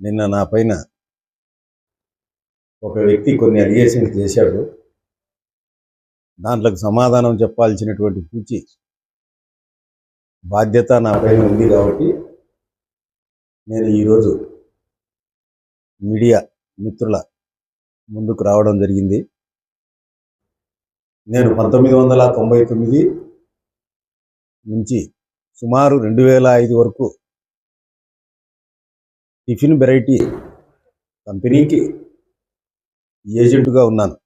నిన్న నా పైన ఒక వ్యక్తి కొన్ని అలిగేషన్స్ చేశాడు. దాంట్లోకి సమాధానం చెప్పాల్సినటువంటి పూచి బాధ్యత నా పైన ఉంది కాబట్టి నేను ఈరోజు మీడియా మిత్రుల ముందుకు రావడం జరిగింది. నేను పంతొమ్మిది వందల తొంభై తొమ్మిది నుంచి సుమారు రెండు వేల ఐదు వరకు టిఫిన్ వెరైటీ కంపెనీకి ఏజెంట్గా ఉన్నాను.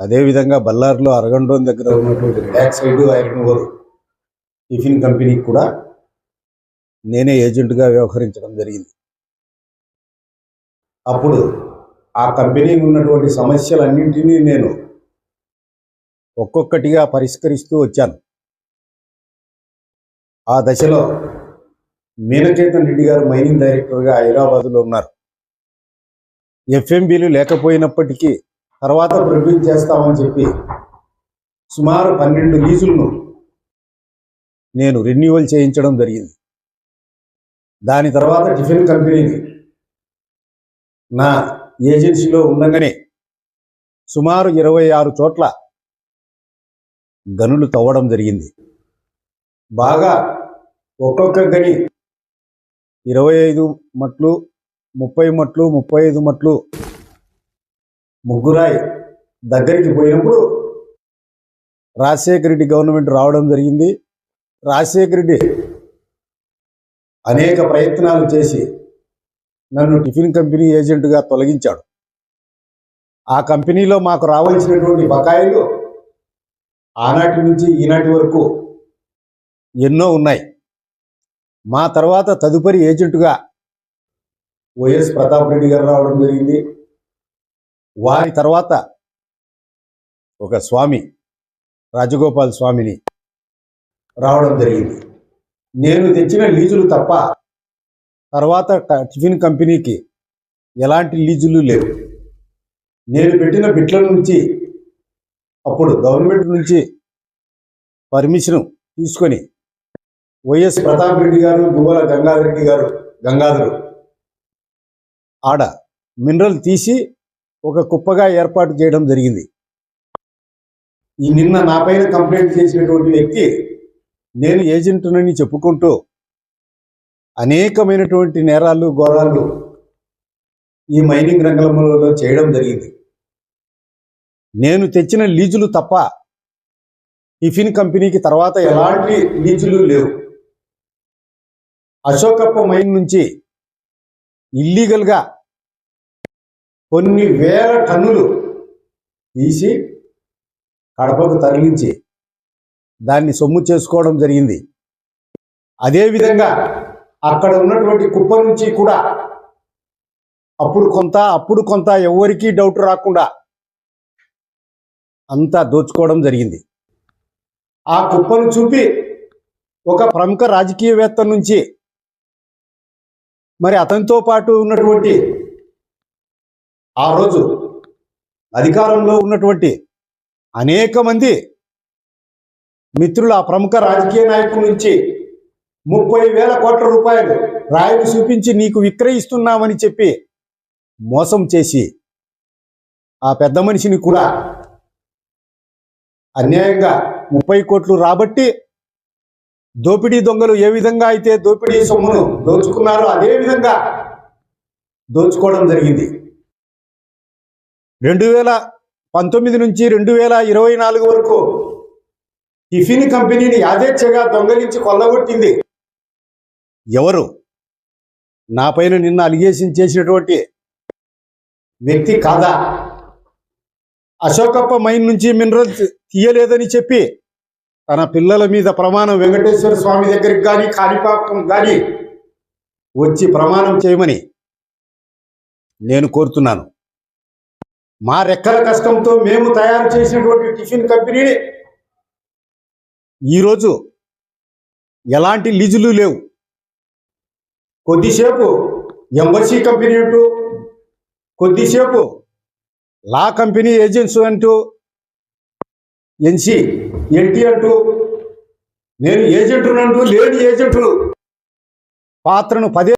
అదేవిధంగా బల్లార్లో అరగండోన్ దగ్గర ఉన్నటువంటి back side iron ore tiffin కంపెనీకి కూడా నేనే ఏజెంట్గా వ్యవహరించడం జరిగింది. అప్పుడు ఆ కంపెనీకి ఉన్నటువంటి సమస్యలన్నింటినీ నేను ఒక్కొక్కటిగా పరిష్కరిస్తూ వచ్చాను. ఆ దశలో మీనకేతన్ రెడ్డి గారు మైనింగ్ డైరెక్టర్గా హైదరాబాద్లో ఉన్నారు. ఎఫ్ఎంబీలు లేకపోయినప్పటికీ తర్వాత ప్రొడ్యూస్ చేస్తామని చెప్పి సుమారు పన్నెండు లీజులను నేను రెన్యువల్ చేయించడం జరిగింది. దాని తర్వాత టిఫిన్ కంపెనీని నా ఏజెన్సీలో ఉండగానే సుమారు ఇరవై ఆరు చోట్ల గనులు తవ్వడం జరిగింది. బాగా ఒక్కొక్క గని ఇరవై ఐదు మట్లు ముప్పై మట్లు ముప్పై ఐదు మట్లు ముగ్గురాయ్ దగ్గరికి పోయినప్పుడు రాజశేఖర రెడ్డి గవర్నమెంట్ రావడం జరిగింది. రాజశేఖర రెడ్డి అనేక ప్రయత్నాలు చేసి నన్ను టిఫిన్ కంపెనీ ఏజెంట్గా తొలగించాడు. ఆ కంపెనీలో మాకు రావాల్సినటువంటి బకాయిలు ఆనాటి నుంచి ఈనాటి వరకు ఎన్నో ఉన్నాయి. మా తర్వాత తదుపరి ఏజెంటుగా వైఎస్ ప్రతాప్ రెడ్డి గారు రావడం జరిగింది. వారి తర్వాత ఒక స్వామి రాజగోపాల్ స్వామిని రావడం జరిగింది. నేను తెచ్చిన లీజులు తప్ప తర్వాత టిఫిన్ కంపెనీకి ఎలాంటి లీజులు లేవు. నేను పెట్టిన బిట్ల నుంచి అప్పుడు గవర్నమెంట్ నుంచి పర్మిషన్ తీసుకొని వైఎస్ ప్రతాప్ రెడ్డి గారు గువ్వల గంగాధర్ రెడ్డి గారు గంగాధరు ఆడ మినరల్ తీసి ఒక కుప్పగా ఏర్పాటు చేయడం జరిగింది. ఈ నిన్న నా పైన కంప్లైంట్ చేసినటువంటి వ్యక్తి నేను ఏజెంట్నని చెప్పుకుంటూ అనేకమైనటువంటి నేరాలు ఘోరాలు ఈ మైనింగ్ రంగంలో చేయడం జరిగింది. నేను తెచ్చిన లీజులు తప్ప టిఫిన్ కంపెనీకి తర్వాత ఎలాంటి లీజులు లేవు. అశోకప్ప మైన్ నుంచి ఇల్లీగల్గా కొన్ని వేల టన్నులు తీసి కడపకు తరలించి దాన్ని సొమ్ము చేసుకోవడం జరిగింది. అదేవిధంగా అక్కడ ఉన్నటువంటి కుప్ప నుంచి కూడా అప్పుడు కొంత అప్పుడు కొంత ఎవరికీ డౌట్ రాకుండా అంతా దోచుకోవడం జరిగింది. ఆ కుప్పను చూపి ఒక ప్రముఖ రాజకీయవేత్త నుంచి మరి అతనితో పాటు ఉన్నటువంటి ఆ రోజు అధికారంలో ఉన్నటువంటి అనేక మంది మిత్రులు ఆ ప్రముఖ రాజకీయ నాయకుల నుంచి ముప్పై వేల కోట్ల రూపాయలు రాయిని చూపించి నీకు విక్రయిస్తున్నామని చెప్పి మోసం చేసి ఆ పెద్ద మనిషిని కూడా అన్యాయంగా ముప్పై కోట్లు రాబట్టి దోపిడీ దొంగలు ఏ విధంగా అయితే దోపిడీ సొమ్మును దోచుకున్నారో అదే విధంగా దోచుకోవడం జరిగింది. రెండు వేల పంతొమ్మిది నుంచి రెండు వేల ఇరవై నాలుగు వరకు టిఫిన్ కంపెనీని యాదేచ్ఛగా దొంగలించి కొల్లగొట్టింది. ఎవరు? నా పైన నిన్న అలిగేషన్ చేసినటువంటి వ్యక్తి కాదా? అశోకప్ప మైన్ నుంచి మినరల్ తీయలేదని చెప్పి తన పిల్లల మీద ప్రమాణం వెంకటేశ్వర స్వామి దగ్గరికి కానీ కాణిపాకం కానీ వచ్చి ప్రమాణం చేయమని నేను కోరుతున్నాను. మా రెక్కల కష్టంతో మేము తయారు చేసినటువంటి టిఫిన్ కంపెనీని ఈరోజు ఎలాంటి లీజులు లేవు. కొద్దిసేపు ఎంబసీ కంపెనీ అంటూ కొద్దిసేపు లా కంపెనీ ఏజెన్సీ అంటూ ఎన్సి ఎన్టీ అంటూ నేను ఏజెంటునంటూ లేని ఏజెంటులు. పాత్రను పదే